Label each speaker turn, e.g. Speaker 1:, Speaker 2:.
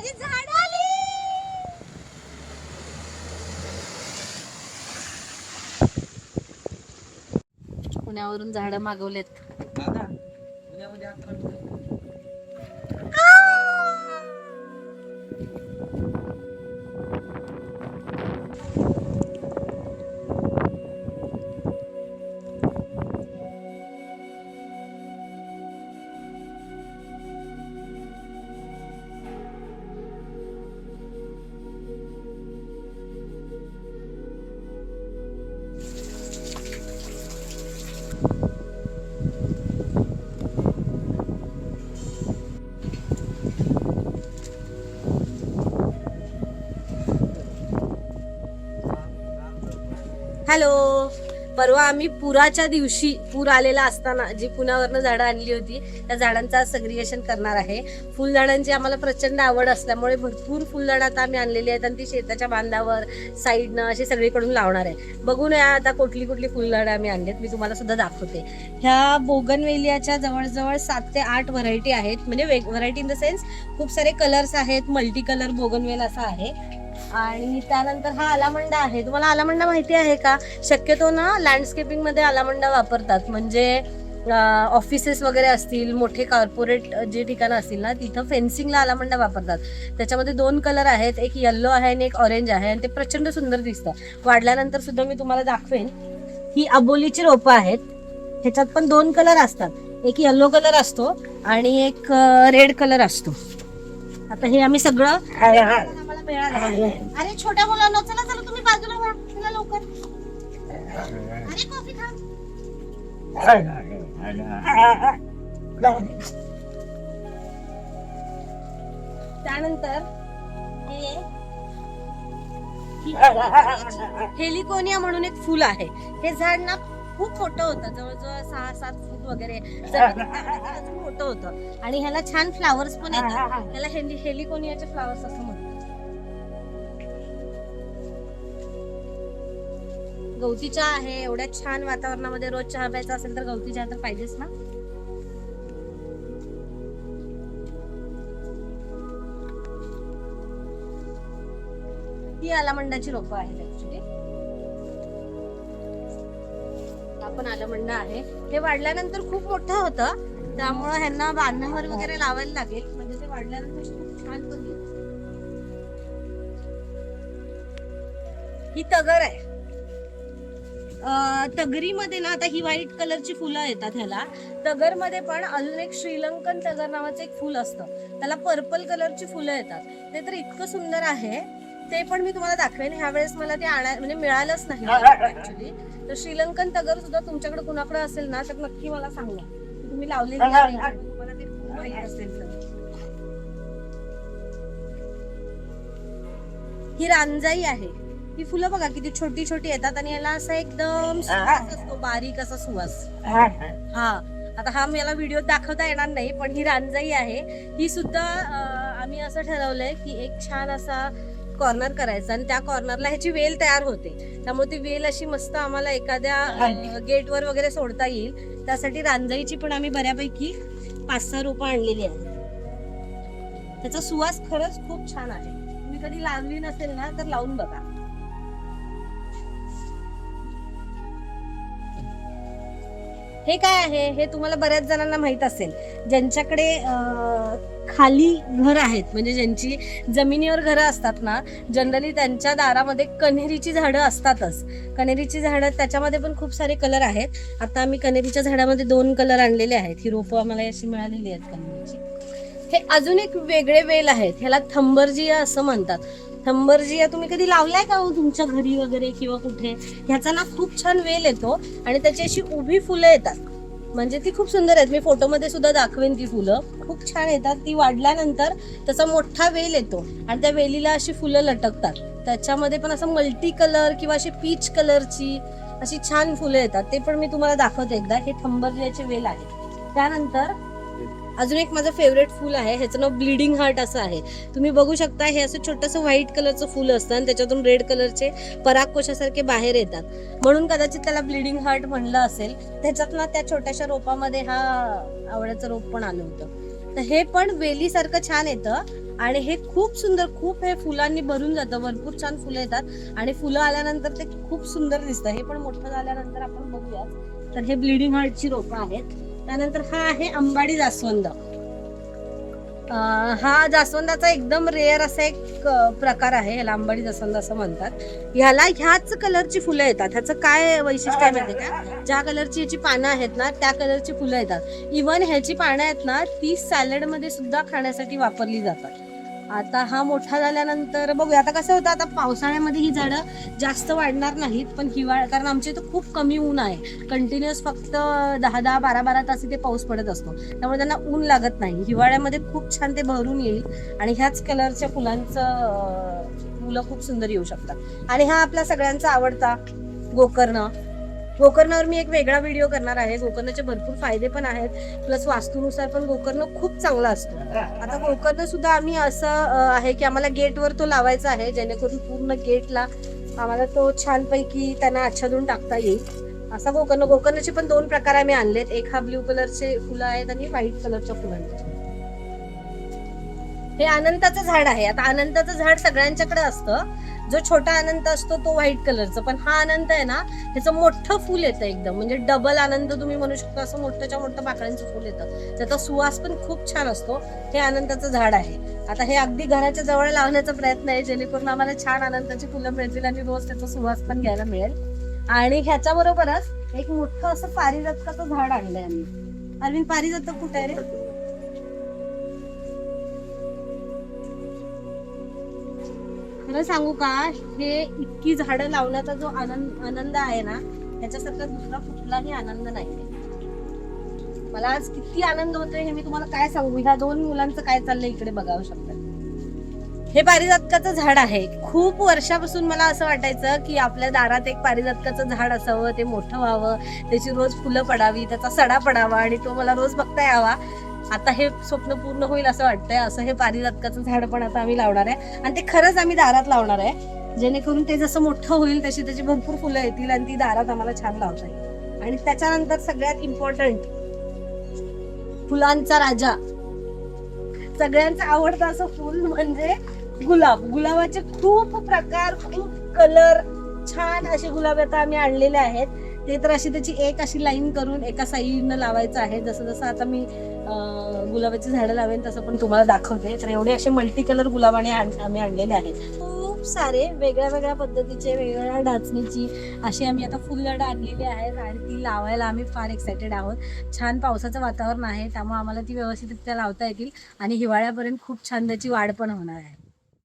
Speaker 1: माझी झाड आली! पुण्यावरून झाडं मागवलेत.
Speaker 2: दादा पुण्यामध्ये अकरा मिनिटं.
Speaker 1: हॅलो. परवा आम्ही पुराच्या दिवशी पूर आलेला असताना जी पुण्यावरनं झाडं आणली होती त्या झाडांचा सग्रिएशन करणार आहे. फुलझाडांची आम्हाला प्रचंड आवड असल्यामुळे भरपूर फुलझाडं आता आम्ही आणलेली आहेत आणि ती शेताच्या बांधावर साईडनं अशी सगळीकडून लावणार आहे. बघून या आता कुठली कुठली फुलझाडं आम्ही आणलीत मी तुम्हाला सुद्धा दाखवते. ह्या बोगनवेलियाच्या जवळजवळ सात ते आठ व्हरायटी आहेत. म्हणजे वेग व्हरायटी इन द सेन्स खूप सारे कलर्स आहेत मल्टी कलर बोगनवेल असा आहे. आणि त्यानंतर हा आलामंडा आहे. तुम्हाला आलामंडा माहिती आहे का? शक्यतो ना लँडस्केपिंगमध्ये आलामंडा वापरतात. म्हणजे ऑफिसेस वगैरे असतील मोठे कॉर्पोरेट जे ठिकाणं असतील ना तिथं फेन्सिंगला आलामंडा वापरतात. त्याच्यामध्ये दोन कलर आहेत. एक येल्लो आहे आणि एक ऑरेंज आहे. आणि ते प्रचंड सुंदर दिसतं. वाढल्यानंतर सुद्धा मी तुम्हाला दाखवेन. ही अबोलीची रोपं आहेत. ह्याच्यात पण दोन कलर असतात. एक येल्लो कलर असतो आणि एक रेड कलर असतो. आता हे आम्ही सगळं मिळालं अरे छोट्या मुलांना चला चला तुम्ही बाजूला व्हा लवकर अरे कॉफी खा त्यानंतर हे हेलिकोनिया म्हणून एक फुल आहे हे झाड ना खूप मोठं होतं जवळजवळ सहा सात फूट वगैरे मोठं होतं आणि ह्याला छान फ्लावर्स पण येतात त्याला हेली हेलिकोनियाचे फ्लावर्स असं म्हणतात गवती चहा आहे एवढ्या छान वातावरणामध्ये रोज चहा प्यायचा असेल तर गवती चहा तर पाहिजेच ना. ही आलामंडाची रोपं आहेत ऍक्च्युली आपण आहे. हे वाढल्यानंतर खूप मोठं होतं. त्यामुळं ह्यांना बांधण्यावर वगैरे लावायला लागेल. म्हणजे ते वाढल्यानंतर खूप छान पण ही तगर आहे. तगरीमध्ये ना आता ही व्हाईट कलरची फुलं येतात ह्याला. तगरमध्ये पण अजून एक श्रीलंकन तगर नावाचं एक फुल असतं. त्याला पर्पल कलरची फुलं येतात. ते तर इतकं सुंदर आहे. ते पण मी तुम्हाला दाखवेन. ह्या वेळेस मला ते आणा म्हणजे मिळालंच नाही ऍक्च्युली तर श्रीलंकन तगर सुद्धा तुमच्याकडे कुणाकडे असेल ना तर नक्की मला सांगा. तुम्ही? तुम्हाला ते माहीत असेल तर. ही रांजाई आहे. ही फुलं बघा किती छोटी छोटी येतात आणि याला असं एकदम सुवास असतो बारीक असा सुवास. हा आता हा मला व्हिडिओ दाखवता येणार नाही पण ही रांजाई आहे. ही सुद्धा आम्ही असं ठरवलंय की एक छान असा कॉर्नर करायचा आणि त्या कॉर्नरला ह्याची वेल तयार होते. त्यामुळे ती वेल अशी मस्त आम्हाला एखाद्या गेटवर वगैरे सोडता येईल. त्यासाठी रांजाईची पण आम्ही बऱ्यापैकी पाच सहा रोपं आणलेली आहेत. त्याचा सुवास खरंच खूप छान आहे. तुम्ही कधी लावली नसेल ना तर लावून बघा. हे काय आहे हे तुम्हाला बऱ्याच जणांना माहीत असेल. ज्यांच्याकडे खाली घर आहेत म्हणजे ज्यांची जमिनीवर घरं असतात ना जनरली त्यांच्या दारामध्ये कन्हेरीची झाडं असतातच. कन्हेरीची झाडं त्याच्यामध्ये पण खूप सारे कलर आहेत. आता आम्ही कन्हेरीच्या झाडामध्ये दोन कलर आणलेले आहेत. ही रोपं आम्हाला अशी मिळालेली आहेत कन्हेरीची. हे अजून एक वेगळे वेल आहेत. ह्याला थंबरजिया असं म्हणतात. थंबरजिया तुम्ही कधी लावलाय का हो तुमच्या घरी वगैरे किंवा कुठे? ह्याचा ना खूप छान वेल येतो आणि त्याची अशी उभी फुलं येतात. म्हणजे ती खूप सुंदर आहेत. मी फोटोमध्ये सुद्धा दाखवेन ती फुलं. खूप छान येतात. ती वाढल्यानंतर त्याचा मोठा वेल येतो आणि त्या वेलीला अशी फुलं लटकतात. त्याच्यामध्ये पण असं मल्टी कलर किंवा अशी पीच कलरची अशी छान फुलं येतात. ते पण मी तुम्हाला दाखवते एकदा. हे थंबरजियाचे वेल आहे. त्यानंतर अजून एक माझं फेवरेट फुल आहे ह्याचं नाव ब्लिडिंग हार्ट असं आहे. तुम्ही बघू शकता हे असं छोटंसं व्हाईट कलरचं फुल असतं आणि त्याच्यातून रेड कलरचे परागकोशासारखे बाहेर येतात. म्हणून कदाचित त्याला ब्लिडिंग हार्ट म्हणलं असेल. त्याच्यात ना त्या छोट्याशा रोपामध्ये हा आवळ्याचं रोप पण आलं होतं. तर हे पण वेलीसारखं छान येतं आणि हे खूप सुंदर खूप हे फुलांनी भरून जातं. भरपूर छान फुलं येतात आणि फुलं आल्यानंतर ते खूप सुंदर दिसतं. हे पण मोठं झाल्यानंतर आपण बघूया तर हे ब्लिडिंग हार्टची रोपं आहेत. त्यानंतर हा आहे अंबाडी जास्वंद. हा जास्वंदाचा एकदम रेअर असा एक प्रकार आहे याला अंबाडी जास्वंद असं म्हणतात. ह्याला ह्याच कलरची फुलं येतात. ह्याचं काय वैशिष्ट्य आहे माहिती का? ज्या कलरची याची पानं आहेत ना त्या कलरची फुलं येतात. इवन ह्याची पानं आहेत ना ती सॅलडमध्ये सुद्धा खाण्यासाठी वापरली जातात. आता हा मोठा झाल्यानंतर बघूया. आता कसं होतं आता पावसाळ्यामध्ये ही झाडं जास्त वाढणार नाहीत पण हिवाळा कारण आमच्या इथं खूप कमी ऊन आहे. कंटिन्युअस फक्त दहा दहा बारा बारा तास इथे पाऊस पडत असतो. त्यामुळे त्यांना ऊन लागत नाही. हिवाळ्यामध्ये खूप छान ते भरून येईल आणि ह्याच कलरच्या फुलांचं फुलं खूप सुंदर येऊ शकतात. आणि हा आपला सगळ्यांचा आवडता गोकर्ण गोकर्णावर मी एक वेगळा व्हिडिओ करणार आहे. गोकर्णाचे भरपूर फायदे पण आहेत. प्लस वास्तूनुसार पण गोकर्ण खूप चांगला असतो. आता गोकर्ण सुद्धा आम्ही असं आहे की आम्हाला गेटवर तो लावायचा आहे. जेणेकरून पूर्ण गेटला आम्हाला तो छानपैकी त्यांना आच्छादून टाकता येईल. असा गोकर्ण गोकर्णाचे पण दोन प्रकार आम्ही आणलेत. एक हा ब्ल्यू कलरचे फुलं आहेत आणि व्हाईट कलरच्या फुलांचे. हे अनंताचं झाड आहे. आता अनंताचं झाड सगळ्यांच्याकडे असतं. जो छोटा अनंत असतो तो व्हाईट कलरचा. पण हा अनंत आहे ना ह्याचं मोठं फुल येतं एकदम. म्हणजे डबल आनंद तुम्ही म्हणू शकता असं मोठ्याच्या मोठं पाकळ्यांचं फुल येतं. त्याचा सुवास पण खूप छान असतो. हे आनंदाचं झाड आहे. आता हे अगदी घराच्या जवळ लावण्याचा प्रयत्न आहे जेणेकरून आम्हाला छान आनंदाची फुलं मिळतील आणि रोज त्याचा सुवास पण घ्यायला मिळेल. आणि ह्याच्या बरोबरच एक मोठं असं पारिजातकाचं झाड आणलंय आम्ही. अरविंद पारिजातक कुठे आहे रे? खरं सांगू का हे इतकी झाडं लावण्याचा जो आनंद आनंद आहे ना त्याच्यासारखा दुसरा कुठलाही आनंद नाही मला आज किती आनंद होतोय हे मी तुम्हाला काय सांगू? ह्या दोन मुलांचं काय चाललंय इकडे बघावं शकता. हे पारिजातकाचं झाड आहे. खूप वर्षापासून मला असं वाटायचं की आपल्या दारात एक पारिजातकाचं झाड असावं ते मोठं व्हावं त्याची रोज फुलं पडावी त्याचा सडा पडावा आणि तो मला रोज बघता यावा. आता हे स्वप्न पूर्ण होईल असं वाटतंय. असं हे पारिजातकाचं झाड पण आता आम्ही लावणार आहे. आणि ते खरंच आम्ही दारात लावणार आहे. जेणेकरून ते जसं मोठं होईल तशी त्याची भरपूर फुलं येतील आणि ती दारात आम्हाला छान लावता येईल. आणि त्याच्यानंतर सगळ्यात इम्पॉर्टंट फुलांचा राजा. सगळ्यांचं आवडतं असं फुल म्हणजे गुलाब. गुलाबाचे खूप प्रकार खूप कलर छान असे गुलाब आता आम्ही आणलेले आहेत. ते तर अशी त्याची एक अशी लाईन करून एका साईडनं लावायचं आहे. जसं जसं आता मी गुलाबाची झाडं लावेन तसं पण तुम्हाला दाखवते. तर एवढे असे मल्टी कलर गुलाबाने आण- आम्ही आणलेले आहेत. खूप सारे वेगळ्या वेगळ्या पद्धतीचे वेगवेगळ्या डाचणीची अशी आम्ही आता फुलझाडं आणलेली आहेत. आणि ती लावायला आम्ही फार एक्सायटेड आहोत. छान पावसाचं वातावरण आहे त्यामुळे आम्हाला ती व्यवस्थित लावता येतील. आणि हिवाळ्यापर्यंत खूप छान त्याची वाढ पण होणार आहे.